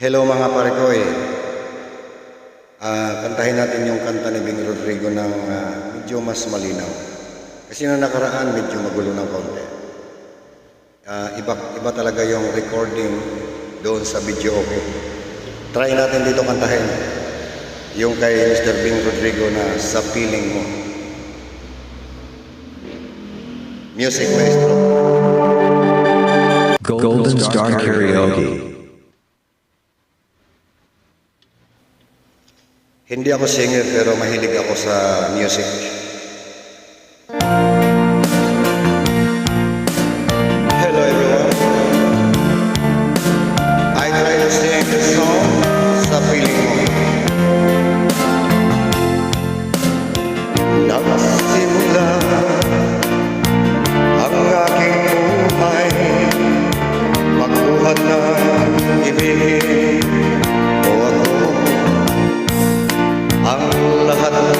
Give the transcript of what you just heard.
Hello mga pare ko eh. Uh, kantahin natin yung kanta ni Bing Rodrigo ng uh, medyo mas malinaw. Kasi na nakaraan medyo magulo ng konti. Uh, iba, iba talaga yung recording doon sa video okay. Try natin dito kantahin yung kay Mr. Bing Rodrigo na sa feeling mo. Music maestro. Golden's Dark Karaoke. Hindi ako singer pero mahilig ako sa music. Senhor.